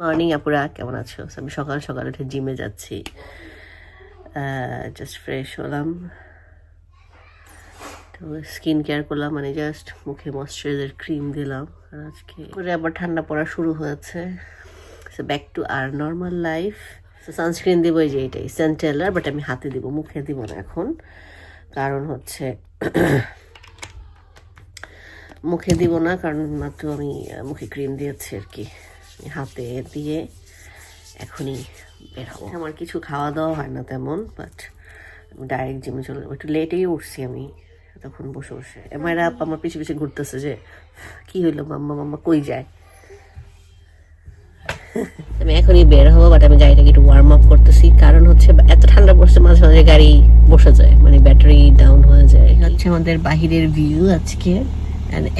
Morning আপুরা, কেমন আছো? আমি সকাল সকাল উঠে জিমে যাচ্ছি। জাস্ট ফ্রেশ হলাম। তো স্কিন কেয়ার করলাম মানে জাস্ট মুখে ময়শ্চারাইজার ক্রিম দিলাম। আর আজকে করে আবার ঠান্ডা পড়া শুরু হয়েছে। ব্যাক টু আর নর্মাল লাইফ সানস্ক্রিন দেবো যে এটাই সেন্টেলার বাট আমি হাতে দিব, মুখে দিব না এখন। কারণ হচ্ছে মুখে দিব না, কারণ মাত্র আমি মুখে ক্রিম দিয়েছি আর কি। হাতে দিয়ে এখনই বের হব। আমার কিছু খাওয়া দাওয়া হয় না তেমন বাট ডাইরেক্ট জিমে চলে যাব। একটু লেটেই উঠছি আমি তখন বসে বসে। এমারা আপ আমার পিছিয়ে পিছিয়ে ঘুরতেছে যে কি হইল মাম্মা মাম্মা কই যায়? আমি এখনই বের হব বাট আমি গাড়িটাকে একটু ওয়ার্ম আপ করতেছি। কারণ হচ্ছে এত ঠান্ডা পড়ছে মাঝে মাঝে গাড়ি বসে যায়। মানে ব্যাটারি ডাউন হয়ে যায়। হচ্ছে আমাদের বাহিরের ভিউ আজকে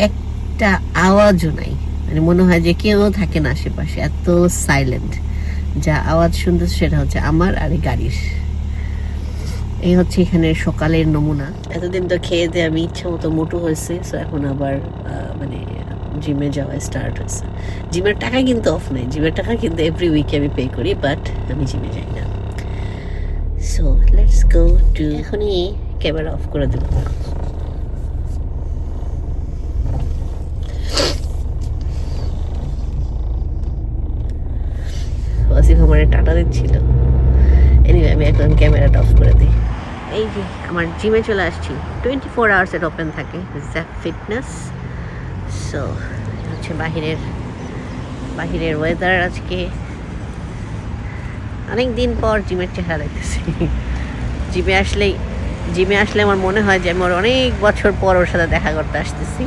একটা আওয়াজও নাই। মানে মনে হয় যে কেউ থাকে না আশেপাশে, এত সাইলেন্ট যা আওয়াজ শুনতেছে সেটা হচ্ছে আমার আর এই গাড়ির। এই হচ্ছে এখানে সকালের নমুনা। এতদিন তো খেয়ে দিয়ে আমি ইচ্ছা মতো মোটু হয়েছে সো এখন আবার মানে জিমে যাওয়া স্টার্ট হয়েছে। জিমের টাকা কিন্তু অফ নাই জিমের টাকা কিন্তু এভরি উইকে আমি পে করি বাট আমি জিমে যাই না। সো লেটস গো টু এখনই ক্যামেরা অফ করে দেবো ওয়াসিফ আমার টাটা দিচ্ছিল। এনিওয়ে আমি এখন ক্যামেরাটা অফ করে দিই। এই যে, আমার জিমে চলে আসছি। টোয়েন্টি ফোর আওয়ার্স এটা ওপেন থাকে জ্যাক ফিটনেস সো হচ্ছে বাহিরের বাহিরের ওয়েদার আজকে। অনেক দিন পর জিমের চেহারা দেখতেছি। জিমে আসলেই জিমে আসলে আমার মনে হয় যে আমি অনেক বছর পর ওর সাথে দেখা করতে আসতেছি।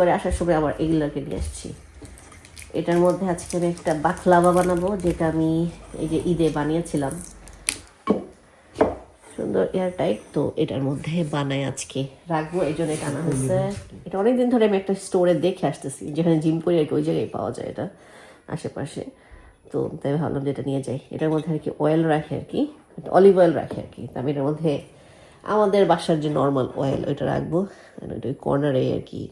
করে আসার সময় আবার এগুলোকে নিয়ে আসছি। এটার মধ্যে আজকে আমি একটা বাকলাবা বানাবো, যেটা আমি এই যে ঈদে বানিয়েছিলাম। সুন্দর এয়ার টাইট তো এটার মধ্যে বানাই আজকে। রাখব, এই জন্য এটা আনা হয়েছে। এটা অনেকদিন ধরে আমি একটা স্টোরে দেখে আসতেছি, যেখানে জিম করি আর কি, ওই জায়গায় পাওয়া যায় এটা, আশেপাশে। তো তাই ভাবলাম যে এটা নিয়ে যাই। এটার মধ্যে আর কি অয়েল রাখে আর কি অলিভ অয়েল রাখে আর কি। আমি এটার মধ্যে আমাদের বাসার যে নর্মাল অয়েল ওইটা রাখব। ওই কর্নারে আর কি।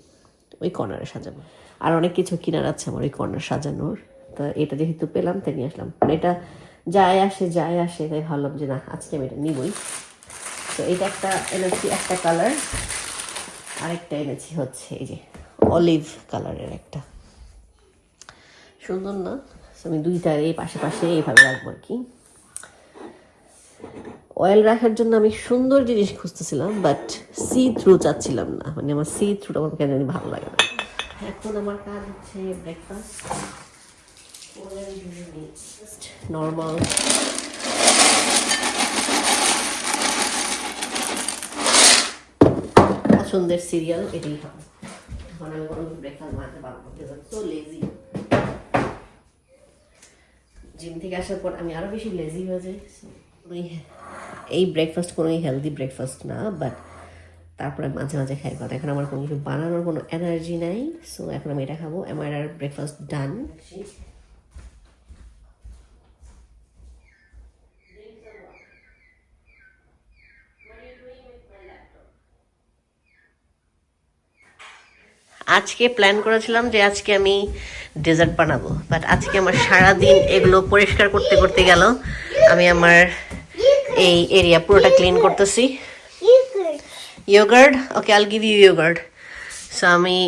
ওই কর্নারে সাজাবো। আর অনেক কিছু কেনার আছে আমার ওই কর্নার সাজানোর। তো এটা যেহেতু পেলাম, তাই নিয়ে আসলাম। মানে এটা যায় আসে যায় আসে, তাই ভাবলাম যে না, আজকে আমি এটা নিবই। তো এটা একটা এনেছি, একটা কালার। আরেকটা এনেছি হচ্ছে এই যে অলিভ কালারের একটা। সুন্দর না? আমি দুইটা এই পাশে পাশে এইভাবে রাখব আর কি। অয়েল রাখার জন্য আমি সুন্দর জিনিস খুঁজতেছিলাম বাট সি থ্রু চাচ্ছিলাম না। মানে আমার সি থ্রুটা আমার কেন ভালো লাগে না। এখন আমার কাজ হচ্ছে ব্রেকফাস্ট নর্মাল পছন্দের সিরিয়াল এটাই সো লেজি জিম থেকে আসার পর আমি আরও বেশি লেজি হয়ে যাই এই ব্রেকফাস্ট কোনোই হেলদি ব্রেকফাস্ট না বাট তারপরে মাঝে মাঝে খাই। কারণ এখন আমার কোনো কিছু বানানোর কোনো এনার্জি নাই সো এখন আমি এটা খাব। আমার আর ব্রেকফাস্ট ডান আজকে প্ল্যান করেছিলাম যে আজকে আমি ডেজার্ট বানাবো বাট আজকে আমার সারাদিন এগুলো পরিষ্কার করতে করতে গেল। আমি আমার এই এরিয়া পুরোটা ক্লিন করতেছি। Yoghurt okay I'll give you yoghurt so আমি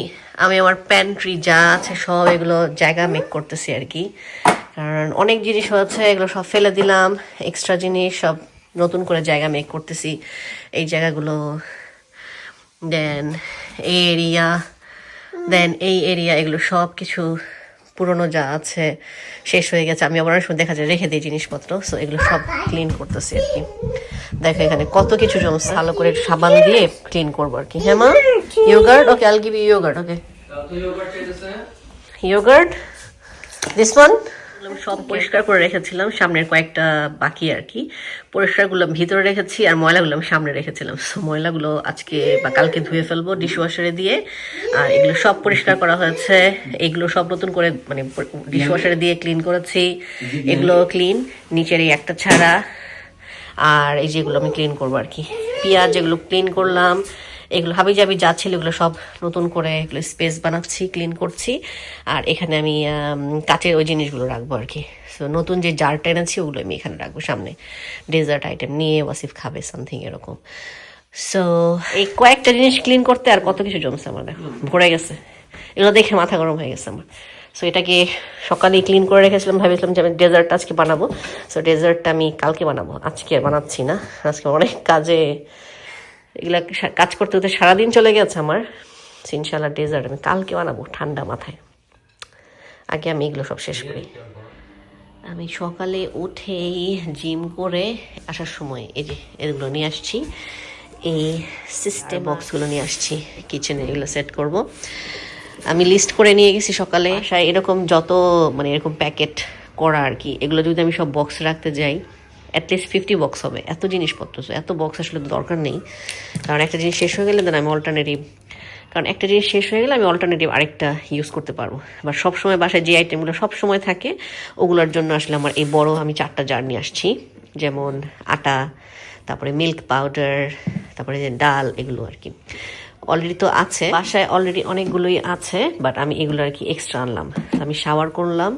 আমি আমার প্যান্ট্রি যা আছে সব এগুলো জায়গা মেক করতেছি আর কি কারণ অনেক জিনিস হচ্ছে এগুলো সব ফেলে দিলাম। এক্সট্রা জিনিস সব নতুন করে জায়গা মেক করতেছি। এই জায়গাগুলো দেন এই এরিয়া দেন এই এরিয়া এগুলো সব কিছু পুরনো যা আছে শেষ হয়ে গেছে। আমি আবার সময় দেখা যায় রেখে দিই জিনিসপত্র সো এগুলো সব ক্লিন করতেছি আর কি। দেখো এখানে কত কিছু জমস ভালো করে সাবান দিয়ে ক্লিন করব আর কি। হ্যাঁ মা? Yoghurt okay I'll give you yoghurt okay yoghurt this one আমি সব পরিষ্কার করে রেখেছিলাম, সামনের কয়েকটা বাকি আর কি। পরিষ্কারগুলো ভিতরে রেখেছি আর ময়লাগুলো আমি সামনে রেখেছিলাম। ময়লাগুলো আজকে বা কালকে ধুয়ে ফেলব ডিশ ওয়াশারে দিয়ে। আর এগুলো সব পরিষ্কার করা হয়েছে। এগুলো সব নতুন করে মানে ডিশ ওয়াশারে দিয়ে ক্লিন করেছি। এগুলো ক্লিন নিচের এই একটা ছাড়া। আর এই যেগুলো আমি ক্লিন করব আর কি। পেঁয়াজ এগুলো ক্লিন করলাম। এগুলো হাবি জাবি যা ছিল এগুলো সব নতুন করে এগুলো স্পেস বানাচ্ছি ক্লিন করছি। আর এখানে আমি কাচের ওই জিনিসগুলো রাখব আর কি। সো নতুন যে জারটা এনেছি ওগুলো আমি এখানে রাখব সামনে। ডেজার্ট আইটেম নিয়ে ওয়াসিফ খাবে সামথিং এরকম। সো এই কয়েকটা জিনিস ক্লিন করতে আর কত কিছু জমছে আমার দেখো। ভরে গেছে। এগুলো দেখে মাথা গরম হয়ে গেছে আমার। সো এটাকে সকালে ক্লিন করে রেখেছিলাম, ভেবেছিলাম যে আমি ডেজার্টটা আজকে বানাবো। সো ডেজার্টটা আমি কালকে বানাবো। আজকে বানাচ্ছি না। আজকে অনেক কাজে এগুলা কাজ করতে করতে সারাদিন চলে গেছে আমার। ইনশাল্লাহ ডেজার্ট আমি কালকে বানাবো ঠান্ডা মাথায়। আগে আমি এগুলো সব শেষ করি। আমি সকালে উঠেই জিম করে আসার সময় এই যে এগুলো নিয়ে আসছি। এই সিস্টেম বক্সগুলো নিয়ে আসছি, কিচেনে এগুলো সেট করব। আমি লিস্ট করে নিয়ে গেছি সকালে। এরকম যত মানে এরকম প্যাকেট করা আর কি, এগুলো যদি আমি সব বক্স রাখতে যাই অ্যাটলিস্ট ফিফটি বক্স হবে। এত জিনিসপত্র এত বক্স আসলে দরকার নেই। কারণ একটা জিনিস শেষ হয়ে গেলে দেন আমি অল্টারনেটিভ কারণ একটা জিনিস শেষ হয়ে গেলে আমি অল্টারনেটিভ আরেকটা ইউজ করতে পারব। বা সবসময় বাসায় যে আইটেমগুলো সবসময় থাকে, ওগুলোর জন্য আসলে আমার এই বড় আমি চারটা জার নিয়ে আসছি। যেমন আটা, তারপরে মিল্ক পাউডার তারপরে যে ডাল, এগুলো আর কি। অলরেডি তো আছে। বাসায় অলরেডি অনেকগুলোই আছে বাট আমি এগুলো আর কি এক্সট্রা আনলাম। আমি শাওয়ার করলাম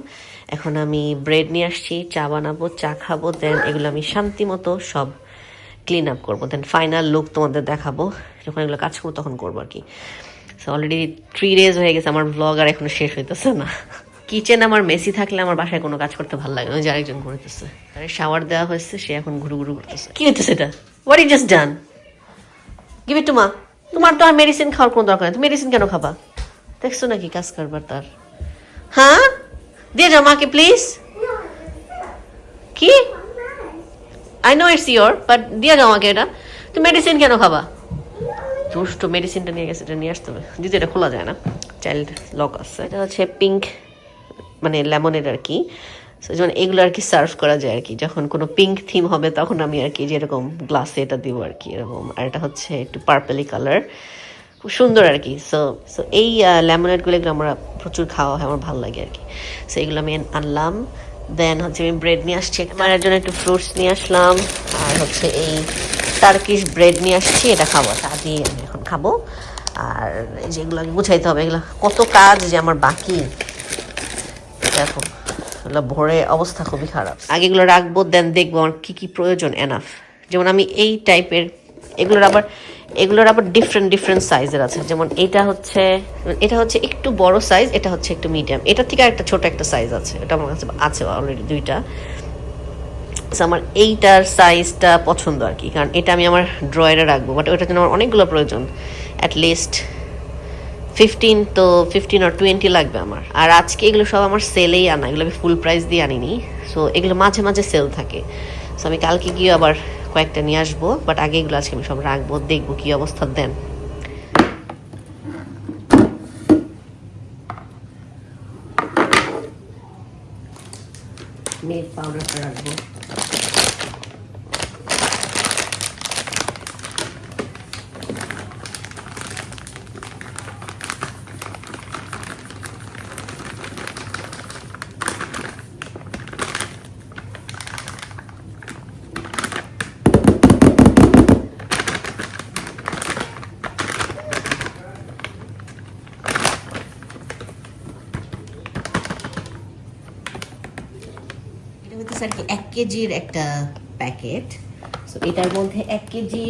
এখন আমি ব্রেড নিয়ে আসছি, চা বানাবো, চা খাব দেন এগুলো আমি শান্তি মতো সব ক্লিন আপ করব। দেন ফাইনাল লুক তোমাদের দেখাবো, যখন এগুলো কাজ করব তখন করব আর কি। অলরেডি থ্রি ডেজ হয়ে গেছে, আমার ব্লগ আর এখনও শেষ হইতেছে না। কিচেন আমার মেসি থাকলে আমার বাসায় কোনো কাজ করতে ভালো লাগে না যে আরেকজন করতেছে আরে শাওয়ার দেওয়া হয়েছে, সে এখন ঘুরু ঘুরু করতেছে। কি হইতেছে এটা? What is just done give it to মা। তোমার তো আর মেডিসিন খাওয়ার কোনো দরকার নেই, তুমি মেডিসিন কেন খাবা? দেখছ নাকি কাজ করবার তার। হ্যাঁ? দিয়ে যাও মাকে প্লিজ কি I know it's your but দিয়ে যাও আমাকে এটা তুমি মেডিসিন কেন খাবা? দুষ্ট মেডিসিনটা নিয়ে গেছে, এটা নিয়ে আসতে হবে। যদি এটা খোলা যায় না চাইল্ড লক আছে। এটা হচ্ছে পিঙ্ক মানে লেমনের আর কি। যেমন এগুলো আর কি সার্ভ করা যায় আর কি, যখন কোনো পিঙ্ক থিম হবে, তখন আমি আর কি যেরকম গ্লাসে এটা দিব আর কি, এরকম। আর এটা হচ্ছে একটু পার্পেলি কালার খুব সুন্দর আর কি। সো সো এই লেমনেটগুলো এগুলো আমরা প্রচুর খাওয়া হয়, আমার ভালো লাগে আর কি। সো এগুলো আমি আনলাম। দেন হচ্ছে আমি ব্রেড নিয়ে আসছি আমার জন্য একটু ফ্রুটস নিয়ে আসলাম। আর হচ্ছে এই টার্কিশ ব্রেড নিয়ে আসছি, এটা খাব। তা দিয়ে আমি এখন খাব। আর যেগুলো গুছাইতে হবে। এগুলো কত কাজ যে আমার বাকি। দেখো ভরে অবস্থা খুবই খারাপ। আগে এগুলো রাখব দেন দেখব আমার কী কী প্রয়োজন এনাফ যেমন আমি এই টাইপের এগুলোর আবার এগুলোর আবার ডিফারেন্ট ডিফারেন্ট সাইজের আছে। যেমন এটা হচ্ছে এটা হচ্ছে একটু বড় সাইজ এটা হচ্ছে একটু মিডিয়াম এটা থেকে একটা ছোট একটা সাইজ আছে, এটা আমার কাছে আছে অলরেডি দুইটা। আমার এইটার সাইজটা পছন্দ আর কি, কারণ এটা আমি আমার ড্রয়ারে রাখব। বাট ওইটার জন্য আমার অনেকগুলো প্রয়োজন। অ্যাট লিস্ট ফিফটিন তো ফিফটিন আর টোয়েন্টি লাগবে আমার। আর আজকে এগুলো সব আমার সেলেই আনা, এগুলো আমি ফুল প্রাইস দিয়ে আনিনি। সো এগুলো মাঝে মাঝে সেল থাকে। সো আমি কালকে গিয়ে আবার কয়েকটা নিয়ে আসব বাট আগে এগুলো আজকে আমি সব রাখব, দেখব কি অবস্থা, দেন। মিল্ক পাউডারটা রাখব এটা হচ্ছে আর কি এক কেজির একটা প্যাকেট। সো এটার মধ্যে এক কেজি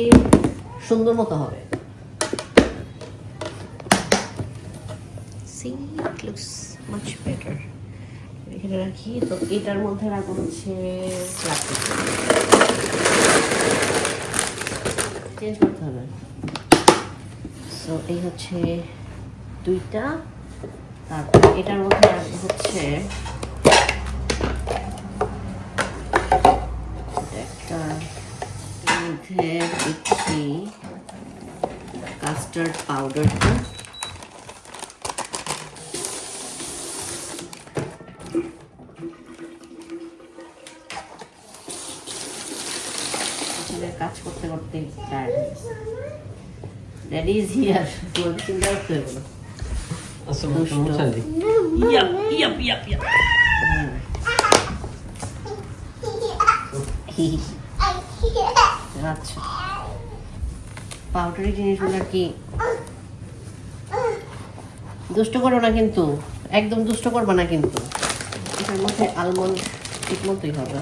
সুন্দর মতো হবে। See, it looks much better. এখানে রাখি তো এটার মধ্যে রাখব হচ্ছে প্লাস্টিক চেঞ্জ করতে হবে। সো এই হচ্ছে দুইটা। তারপর এটার মধ্যে রাখব হচ্ছে এখানে দিচ্ছি কাস্টার্ড পাউডারটা কাজ করতে করতে টায়ার্ড হয়েছে দ্যাট ইজ হিয়ার বলছি দাও তো এগুলো ইয়াপ আচ্ছা পাউডারি জিনিসগুলো কি? দুষ্ট করো না কিন্তু একদম দুষ্ট করবে না কিন্তু। এটার মধ্যে আলমন্ড ঠিক মতোই হবে।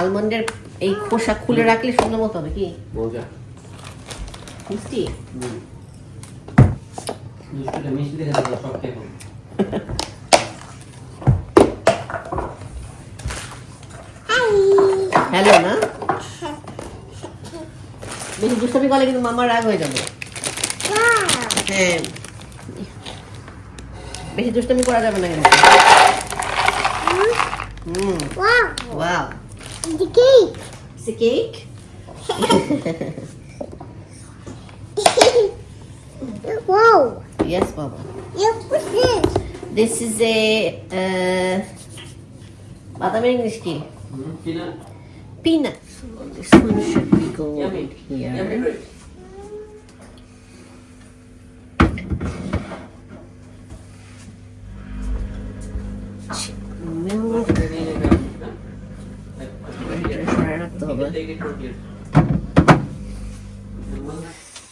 আলমন্ডের এই খোসা খুলে রাখলে সুন্দর মতো হবে কি? মিষ্টি? মিষ্টি দুষ্টামি করলে কিন্তু মামার রাগ হয়ে যাবে হ্যাঁ বেশি দুষ্টামি করা যাবে না কিন্তু hmm Wow, wow the cake. It's a cake? Whoa, yes, Baba. look what's this? This is a uh, বাদামের ইংলিশ কি হুম, peanut. Peanut. So this one should be going Yummy. here. Milk.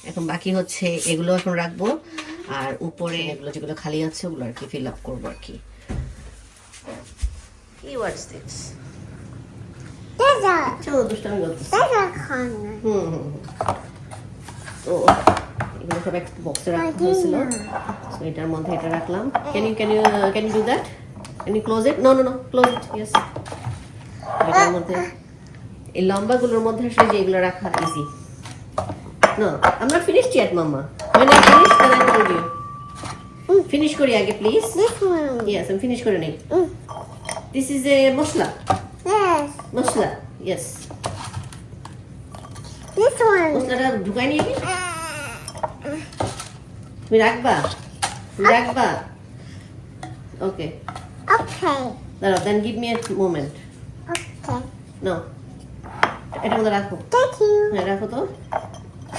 এখন বাকি হচ্ছে এগুলো এখন রাখব আর উপরে এগুলো যেগুলো খালি আছে ওগুলো আর কি ফিল আপ করব আর কি কি ওয়াটস দিস চলো দুষ্টামি করতেছি. হুম হুম। তো এগুলো সব একটা বক্সে রাখা হয়েছিল এটার মধ্যে এটা রাখলাম can you can you can you do that can you close it no no no close it yes এটার মধ্যে এই লম্বাগুলোর মধ্যে আসলে যে এগুলো রাখা easy no I'm not finished yet mama I finish then I told finish করি আগে প্লিজ. ইয়েস আমি ফিনিশ করে নেই. This is a masala. Masala. Yes this one. মশলাটা ঢুকাই নিয়ে কি তুমি রাখবা তুমি রাখবা ওকে Okay, দাঁড়াও then give me a moment okay. No এটা মধ্যে রাখো। Thank you. হ্যাঁ রাখো তো।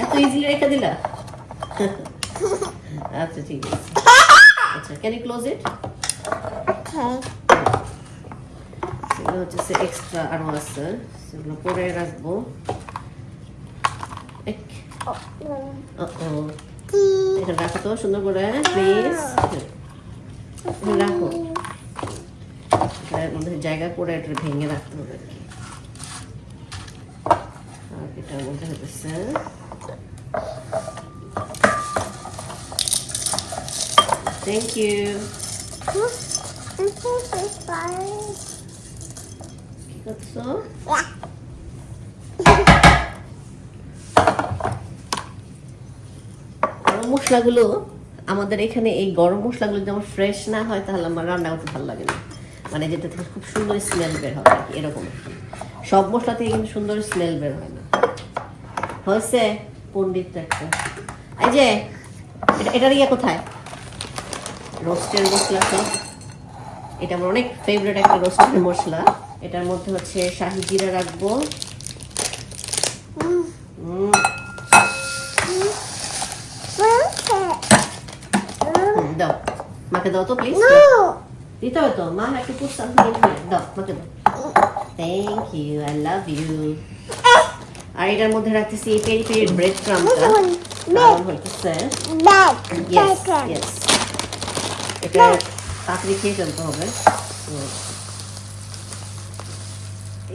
এত ইজিলি রেখে দিলা। আচ্ছা ঠিক আছে। আচ্ছা can you close it Okay. সেগুলো হচ্ছে এক্সট্রা আরও আছে সেগুলো পরে রাখব. এখানে রাখো তো সুন্দর করে প্লিজ রাখো। এটার মধ্যে জায়গা করে এটা ভেঙে রাখতে হবে আর কি। আর এটার মধ্যে হচ্ছে thank you This is fire. করছ. গরম মশলাগুলো, আমাদের এখানে এই গরম মশলাগুলো যেমন ফ্রেশ না হয়, তাহলে আমার রান্না করতে ভালো লাগে না। মানে যেটা থেকে খুব সুন্দর স্মেল বের হবে এরকম। সব মশলা থেকে কিন্তু সুন্দর স্মেল বের হয় না। হয়েছে পণ্ডিত একটা। এই যে, এটা এটার ইয়ে কোথায়? রোস্টের মশলা সব এটা আমার অনেক ফেভারিট একটা রোস্টের মশলা। এটার মধ্যে হচ্ছে শাহি জিরা রাখব। দাও। মাকে দাও তো প্লিজ দিতে হবে তো। মা একটু পুট সামথিং দাও মাকে দাও। Thank you I love you আর এটার মধ্যে রাখতেছি পেরি পেরি ব্রেড ক্রামটা কারণ এটা তাড়াতাড়ি খেয়ে ফেলতে হবে।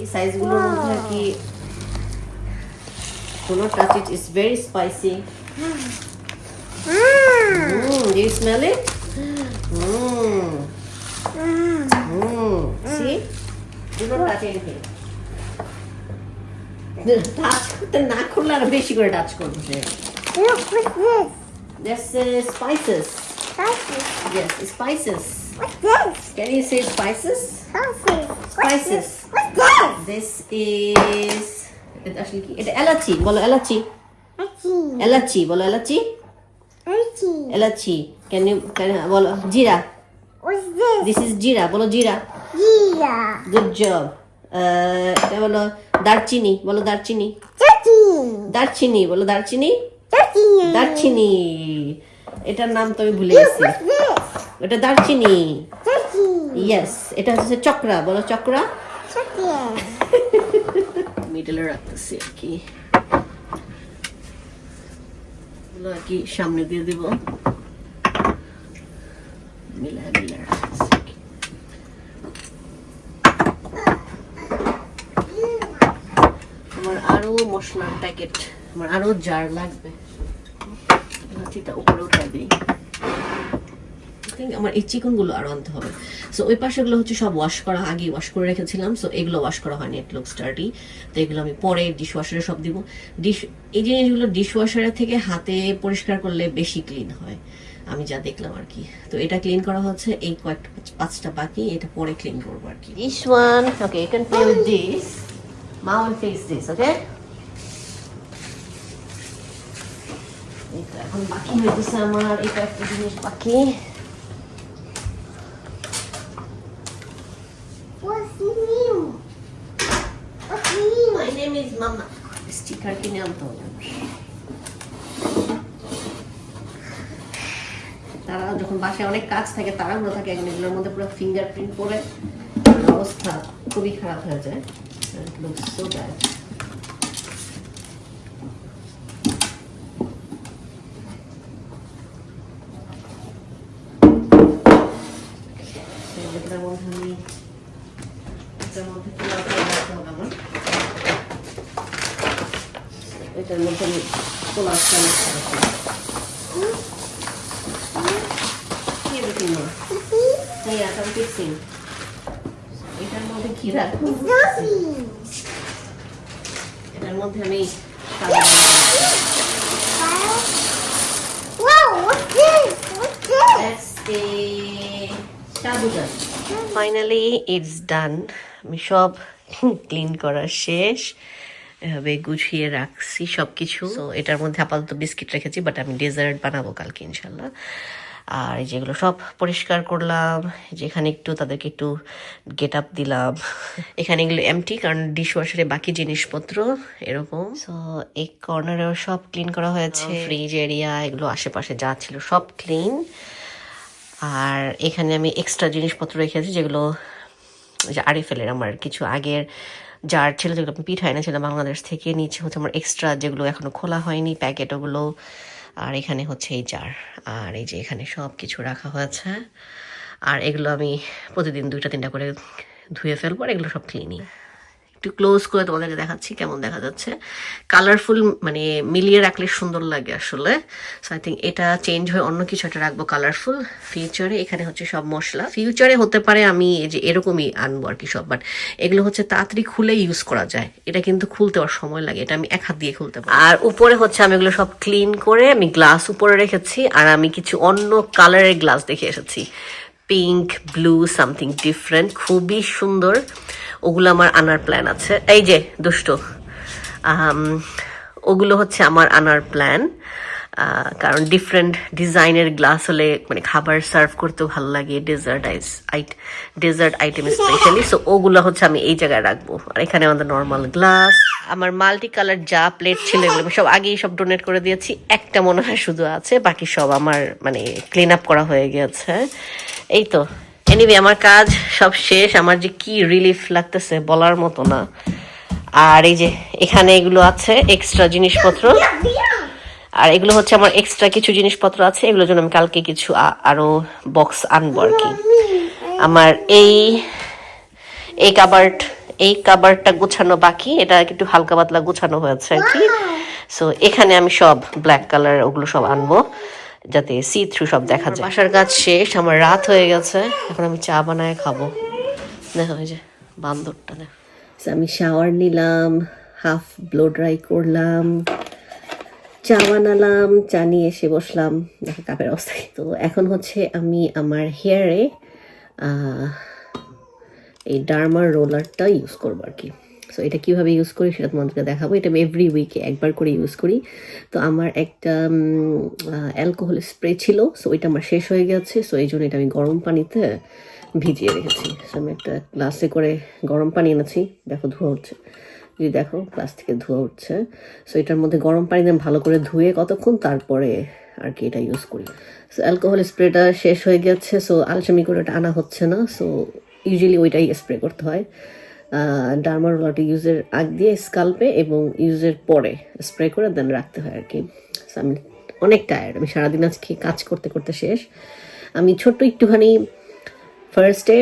এই সাইজগুলোর মধ্যে আর কি কোনো touch it is very spicy Mm. Mm? Mm. Mm. Mm. See? Do not touch anything. Touch করতে না করলে আরও বেশি করে টাচ করবে সে uh, spices. Sausage. Yes, spices. What's this? Can you say spices? Spices. this? What's this? This is এটা আসলে কি এটা এলাচি বলো এলাচি. এলাচি বলো এলাচি. এলাচি ক্যান ইউ বলো জিরা? দিস ইজ জিরা বলো জিরা Yeah. গুড জব এটা হলো দারচিনি বলো দারচিনি. দারচিনি বলো দারচিনি. দারচিনি এটার নাম তো আমি ভুলে গেছি এটা দারচিনি. ইয়েস এটা হচ্ছে চক্রা বলো চক্রা. মিডলে রাখতেছি আর কি আর কি সামনে দিয়ে দিব আর কি। আমার আরও মশলার প্যাকেট আমার আরও জার লাগবে লাঠিটা উপরে উঠাই দিই Think আমার এই চিকনগুলো আরও আনতে হবে। সো ওই পাশে গুলো হচ্ছে সব ওয়াশ করা আগে ওয়াশ করে রেখেছিলাম। সো এগুলো ওয়াশ করা হয়নি ইট লুক স্টার্টি তো এগুলো আমি পরে ডিশ ওয়াশারে সব দিব। ডিশ এই জিনিসগুলো ডিশ ওয়াশারের থেকে হাতে পরিষ্কার করলে বেশি ক্লিন হয়। আমি যা দেখলাম আর কি। তো এটা ক্লিন করা হচ্ছে, এই কয়েকটা পাঁচটা বাকি, এটা পরে ক্লিন করব আর কি। This one okay you can play with this মা উইল ফেস দিস ওকে এখন বাকি হইতেছে আমার এটা একটা জিনিস বাকি। স্টিকার কিনে আনতে হবে তারা যখন বাসায় অনেক কাজ থাকে, তাড়াহুড়ো থাকে একদম এগুলোর মধ্যে পুরো ফিঙ্গারপ্রিন্ট পরে, অবস্থা খুবই খারাপ হয়ে যায়। সো ব্যাড এটার মধ্যে আমি এটার মধ্যে পোলাও করে রাখতে হবে আমার এটার মধ্যে আমি পোলাও করে রাখতে হবে Everything more. Yeah, I'm fixing. এটার মধ্যে ফাইনালি ইটস ডান আমি সব ক্লিন করা শেষ। এভাবে গুছিয়ে রাখছি সব কিছু তো এটার মধ্যে আপাতত বিস্কিট রেখেছি বাট আমি ডেজার্ট বানাবো কালকে ইনশাল্লাহ আর যেগুলো সব পরিষ্কার করলাম যেখানে একটু তাদেরকে একটু গেট আপ দিলাম। এখানে এগুলো এমটি কারণ ডিশ ওয়াশারে বাকি জিনিসপত্র এরকম। সো এই কর্নারেও সব ক্লিন করা হয়েছে। ফ্রিজ এরিয়া এগুলো আশেপাশে যা ছিল সব ক্লিন আর এখানে আমি এক্সট্রা জিনিসপত্র রেখেছি যেগুলো যে আরিফেলের আমার কিছু আগের জার ছিল যেগুলো আমি পিঠা এনেছিলাম বাংলাদেশ থেকে নিচে হচ্ছে আমার এক্সট্রা যেগুলো এখনও খোলা হয়নি প্যাকেট ওগুলো। আর এখানে হচ্ছে এই জার আর এই যে এখানে সব কিছু রাখা হয়েছে। আর এগুলো আমি প্রতিদিন দুইটা, তিনটা করে ধুয়ে ফেলব আর এগুলো সব ক্লিনই একটু ক্লোজ করে তোমাদেরকে দেখাচ্ছি কেমন দেখা যাচ্ছে। কালারফুল মানে মিলিয়ে রাখলে সুন্দর লাগে আসলে। সো আই থিঙ্ক এটা চেঞ্জ হয়ে অন্য কিছু একটা রাখব কালারফুল ফিউচারে এখানে হচ্ছে সব মশলা। ফিউচারে হতে পারে আমি এই যে এরকমই আনব আর কি সব বাট এগুলো হচ্ছে তাড়াতাড়ি খুলে ইউজ করা যায়। এটা কিন্তু খুলতে আর সময় লাগে, এটা আমি এক হাত দিয়ে খুলতে পারি। আর উপরে হচ্ছে আমি এগুলো সব ক্লিন করে আমি গ্লাস উপরে রেখেছি, আর আমি কিছু অন্য কালারের গ্লাস দেখে এসেছি। পিঙ্ক ব্লু সামথিং ডিফারেন্ট খুবই সুন্দর। ওগুলো আমার আনার প্ল্যান আছে। এই যে, দুষ্ট। ওগুলো হচ্ছে আমার আনার প্ল্যান কারণ ডিফারেন্ট ডিজাইনের গ্লাস হলে মানে খাবার সার্ভ করতেও ভালো লাগে। ডেজার্ট আইস আইট ডেজার্ট আইটেম স্পেশালি সো ওগুলো হচ্ছে আমি এই জায়গায় রাখব। আর এখানে আমাদের নর্মাল গ্লাস আমার মাল্টি কালার যা প্লেট ছিল, এগুলো সব আগেই সব ডোনেট করে দিয়েছি। একটা মনে হয় শুধু আছে, বাকি সব আমার মানে ক্লিন আপ করা হয়ে গেছে। এই তো। এনিওয়ে আমার কাজ সব শেষ। আমার যে কি রিলিফ লাগতেছে বলার মতো না। আর এই যে এখানে এগুলো আছে এক্সট্রা জিনিসপত্র। আর এগুলো হচ্ছে আমার এক্সট্রা কিছু জিনিসপত্র আছে। এগুলোর জন্য আমি কালকে কিছু আরও বক্স আনব আর কি। আমার এই এই কাবার্ড এই কাবার্ডটা গোছানো বাকি। এটা একটু হালকা পাতলা গোছানো হয়েছে আর কি। সো এখানে আমি সব ব্ল্যাক কালার ওগুলো সব আনব। যাতে সি থ্রু সব দেখা যায়। বাসার কাজ শেষ আমার রাত হয়ে গেছে। এখন আমি চা বানায় খাব। দেখো এই যে বান্দরটা দেখো। আমি শাওয়ার নিলাম হাফ ব্লো ড্রাই করলাম চা বানালাম চা নিয়ে এসে বসলাম। দেখো কাপের অবস্থায় তো এখন হচ্ছে আমি আমার হেয়ারে এই ডার্মার রোলারটা ইউজ করব আর কি। সো এটা কীভাবে ইউজ করি সেটা তোমাদেরকে দেখাবো। এটা আমি এভরি উইকে একবার করে ইউজ করি। তো আমার একটা অ্যালকোহল স্প্রে ছিল সো এটা আমার শেষ হয়ে গেছে। সো এই জন্য এটা আমি গরম পানিতে ভিজিয়ে রেখেছি। So, আমি একটা গ্লাসে করে গরম পানি এনেছি। দেখো ধোয়া উঠছে। যদি দেখো গ্লাস থেকে ধোয়া উঠছে। সো এটার মধ্যে গরম পানি দিয়ে ভালো করে ধুয়ে কতক্ষণ তারপরে আর কি এটা ইউজ করি। সো অ্যালকোহল স্প্রেটা শেষ হয়ে গেছে। সো আলসামি করে ওটা আনা হচ্ছে না। সো ইউজুয়ালি ওইটাই স্প্রে করতে হয়। ডার্মারোলাটি ইউজের আগ দিয়ে স্কাল্পে এবং ইউজের পরে স্প্রে করে দেন রাখতে হয় আর কি। আমি অনেক টায়ার্ড আমি সারাদিন আজকে কাজ করতে করতে শেষ। আমি ছোট্ট একটুখানি ফার্স্টে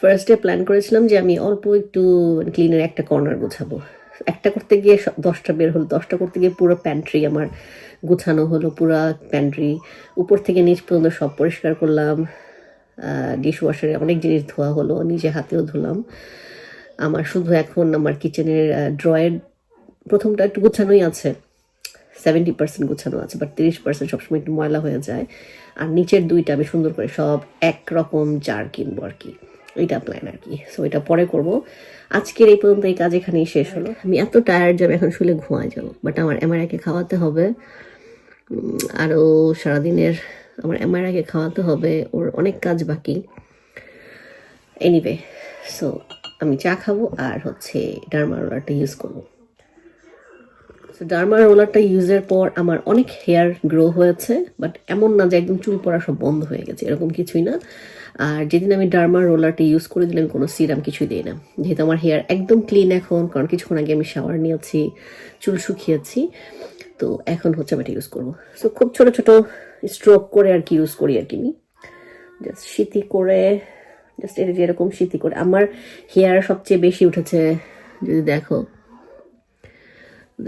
ফার্স্টে প্ল্যান করেছিলাম যে আমি অল্প একটু ক্লিনের একটা কর্নার গোছাবো। একটা করতে গিয়ে দশটা বের হলো, দশটা করতে গিয়ে পুরো প্যান্ট্রি আমার গোছানো হলো, পুরো প্যান্ট্রি উপর থেকে নিচ পর্যন্ত সব পরিষ্কার করলাম। ডিশ ওয়াশারে অনেক জিনিস ধোয়া হলো, নিজে হাতেও ধুলাম। আমার শুধু এখন আমার কিচেনের ড্রয়ের প্রথমটা একটু গোছানোই আছে। সেভেন্টি পার্সেন্ট গোছানো আছে বাট তিরিশ পার্সেন্ট সবসময় একটু ময়লা হয়ে যায়। আর নিচের দুইটা আমি সুন্দর করে সব একরকম জার কিনবো আর কি। এইটা প্ল্যান আর কি। সো এটা পরে করব। আজকের এই পর্যন্ত এই কাজ এখানেই শেষ হলো। আমি এত টায়ার্ড যাবে এখন শুলে ঘুমায় যাব। বাট আমার এমআরআইকে খাওয়াতে হবে। আরও সারাদিনের আমার এমআরআইকে খাওয়াতে হবে। ওর অনেক কাজ বাকি। এনিওয়ে সো আমি চা খাব আর হচ্ছে ডার্মা রোলারটা ইউজ করব। তো ডার্মা রোলারটা ইউজের পর আমার অনেক হেয়ার গ্রো হয়েছে বাট এমন না যে একদম চুল পড়া সব বন্ধ হয়ে গেছে, এরকম কিছুই না। আর যেদিন আমি ডার্মা রোলারটা ইউজ করে দিলাম, কোনো সিরাম কিছুই দিই না। যেহেতু আমার হেয়ার একদম ক্লিন এখন, কারণ কিছুক্ষণ আগে আমি শাওয়ার নিয়েছি, চুল শুকিয়েছি, তো এখন হচ্ছে আমি এটা ইউজ করব। সো খুব ছোট ছোট স্ট্রোক করে আর কি ইউজ করি আর কি আমি। জাস্ট শীতি করে জাস্ট এটা যেরকম শীতি করে। আমার হেয়ার সবচেয়ে বেশি উঠেছে, যদি দেখো।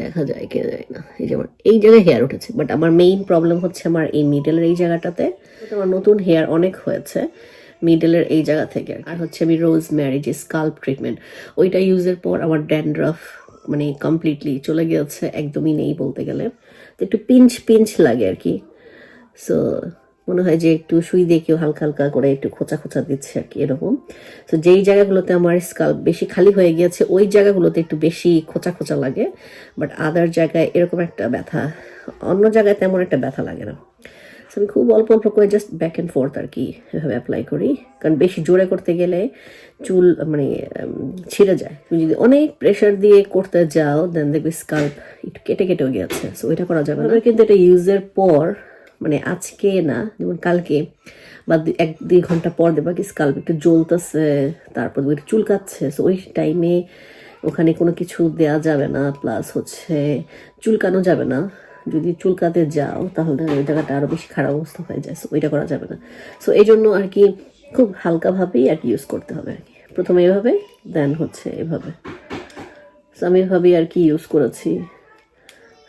দেখা যায় কে যায় না। এই যে আমার, এই জায়গায় হেয়ার উঠেছে বাট আমার মেইন প্রবলেম হচ্ছে আমার এই মিডলের এই জায়গাটাতে। আমার নতুন হেয়ার অনেক হয়েছে মিডলের এই জায়গা থেকে। আর হচ্ছে আমি রোজ ম্যারি যে স্কাল্প ট্রিটমেন্ট ওইটা ইউজের পর আমার ড্যান্ড্রাফ মানে কমপ্লিটলি চলে গিয়েছে, একদমই নেই বলতে গেলে। তো একটু পিঞ্চ পিঞ্চ লাগে আর কি। সো মনে হয় যে একটু সুই দিয়ে কেউ হালকা হালকা করে একটু খোঁচা খোঁচা দিচ্ছে আর কি, এরকম। তো যেই জায়গাগুলোতে আমার স্কাল্প বেশি খালি হয়ে গিয়েছে, ওই জায়গাগুলোতে একটু বেশি খোঁচা খোঁচা লাগে। বাট আদার জায়গায় এরকম একটা ব্যথা, অন্য জায়গায় তেমন একটা ব্যথা লাগে না। আমি খুব অল্প অল্প করে জাস্ট ব্যাক অ্যান্ড ফোর্থ আর কি এভাবে অ্যাপ্লাই করি। কারণ বেশি জোরে করতে গেলে চুল মানে ছিঁড়ে যায়। তুমি যদি অনেক প্রেশার দিয়ে করতে যাও দেন দেখবে স্কাল্প একটু কেটে কেটেও গিয়েছে। সো এটা করা যাবে না। কিন্তু এটা ইউজের পর মানে আজকে না, যেমন কালকে বা এক, দুই ঘণ্টা পর দেবা কি স্কাল্প একটু জ্বলতেছে, তারপর একটু চুলকাচ্ছে। সো ওই টাইমে ওখানে কোনো কিছু দেয়া যাবে না প্লাস হচ্ছে চুলকানো যাবে না। যদি চুলকাতে যাও, তাহলে ওই জায়গাটা আরও বেশি খারাপ অবস্থা হয়ে যায়। সো ওইটা করা যাবে না। সো এই জন্য আর কি খুব হালকাভাবেই আর কি ইউজ করতে হবে আর কি। প্রথমে এভাবে দেন হচ্ছে এভাবে। সো আমি এভাবেই আর কি ইউজ করেছি।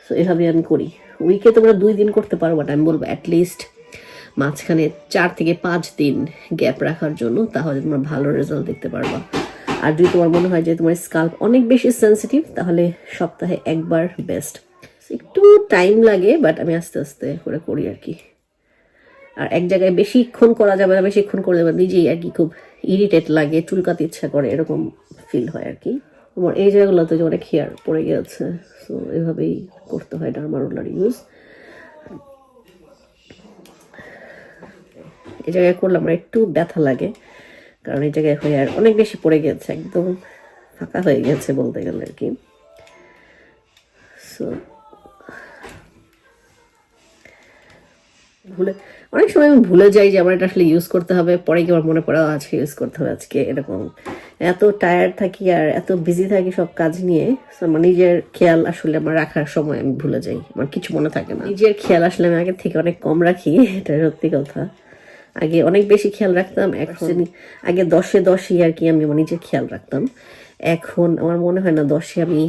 সো এভাবে আমি করি। উইকে তোমরা দুই দিন করতে পারো বাট আমি বলব অ্যাটলিস্ট মাঝখানে চার থেকে পাঁচ দিন গ্যাপ রাখার জন্য, তাহলে তোমরা ভালো রেজাল্ট দেখতে পারবা। আর যদি তোমার মনে হয় যে তোমার স্কাল্প অনেক বেশি সেন্সিটিভ তাহলে সপ্তাহে একবার বেস্ট একটু টাইম লাগে বাট আমি আস্তে আস্তে করে করি আর কি। আর এক জায়গায় বেশিক্ষণ করা যাবে না বেশিক্ষণ করে যাবে নিজেই আর কি খুব ইরিটেট লাগে, চুলকাতে ইচ্ছা করে, এরকম ফিল হয় আর কি। আমার এই জায়গাগুলোতে যে অনেক হেয়ার পড়ে গেছে সো এভাবেই করতে হয় ডার্মা রোলার ইউজ এই জায়গায় করলে আমার একটু ব্যথা লাগে, কারণ এই জায়গায় হেয়ার অনেক বেশি পড়ে গেছে, একদম ফাঁকা হয়ে গেছে বলতে গেলে আর কি। সো ভুলে অনেক সময় আমি ভুলে যাই যে আমার এটা আসলে ইউজ করতে হবে পরে কি আমার মনে পড়ে আজকে ইউজ করতে হবে আজকে এরকম। এত টায়ার্ড থাকি আর এত বিজি থাকি সব কাজ নিয়ে আমার নিজের খেয়াল আসলে আমার রাখার সময় আমি ভুলে যাই আমার কিছু মনে থাকে না। নিজের খেয়াল আসলে আমি আগে থেকে অনেক কম রাখি এটা সত্যি কথা। আগে অনেক বেশি খেয়াল রাখতাম এখন আগে দশে দশই আর কি আমি আমার নিজের খেয়াল রাখতাম। এখন আমার মনে হয় না দশে আমি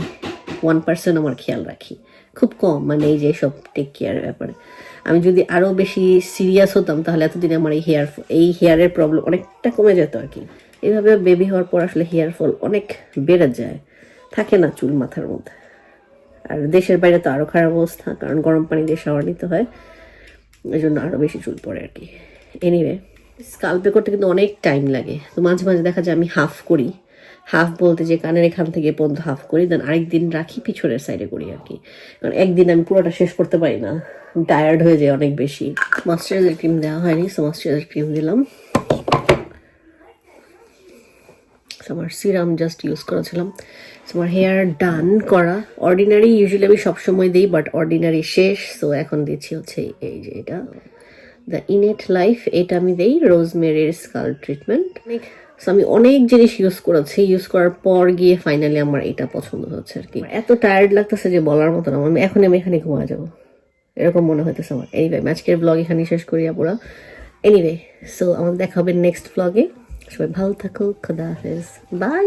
ওয়ান পার্সেন্ট আমার খেয়াল রাখি। খুব কম মানে এই যে সব টেক কেয়ারের ব্যাপারে। আমি যদি আরও বেশি সিরিয়াস হতাম, তাহলে এতদিন আমার এই হেয়ার এই হেয়ারের প্রবলেম অনেকটা কমে যেত আর কি। এভাবে বেবি হওয়ার পর আসলে হেয়ার ফল অনেক বেড়ে যায়। থাকে না চুল মাথার মধ্যে। আর দেশের বাইরে তো আরও খারাপ অবস্থা, কারণ গরম পানি দিয়ে শাওয়ার নিতে হয়। এই জন্য আরও বেশি চুল পড়ে আর কি। এনিওয়ে স্কাল্পে করতে কিন্তু অনেক টাইম লাগে। তো মাঝে মাঝে দেখা যায় আমি হাফ করি। হাফ বলতে যে কানের এখান থেকে পর্যন্ত হাফ করি দেন আরেকদিন রাখি পিছনের সাইডে করি আর কি। কারণ একদিন আমি পুরোটা শেষ করতে পারি না। টায়ার্ড হয়ে যায় অনেক বেশি। ময়শ্চারাইজার ক্রিম দেওয়া হয়নি সো ময়শ্চারাইজার ক্রিম দিলাম। আমার সিরাম জাস্ট ইউজ করেছিলাম। আমার হেয়ার ডান করা। অর্ডিনারি ইউজুয়ালি আমি সবসময় দিই বাট অর্ডিনারি শেষ। সো এখন দিচ্ছি হচ্ছে এই যে এটা। দ্য ইনেট লাইফ এটা আমি দিই। রোজমেরির স্কাল ট্রিটমেন্ট সো আমি অনেক জিনিস ইউজ করেছি। ইউজ করার পর গিয়ে ফাইনালি আমার এটা পছন্দ হচ্ছে আর কি এত টায়ার্ড লাগতেছে যে বলার মতো না। আমি এখন আমি এখানে ঘুমা যাব। এরকম মনে হইতেছে আমার। এনিওয়ে আজকের ব্লগ এখানে শেষ করি পুরো এনিওয়ে সো আমাদের দেখা হবে নেক্সট ব্লগে সবাই ভালো থাকো। খোদা হাফেজ। বাই